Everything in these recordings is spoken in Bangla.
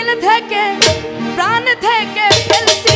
दिल थे प्राण धके दिल से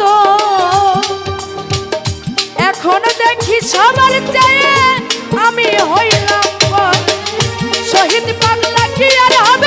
তো এখন দেখি সবার চেয়ে আমি হইলাম শহীদ পাল্লা কি আর হবে?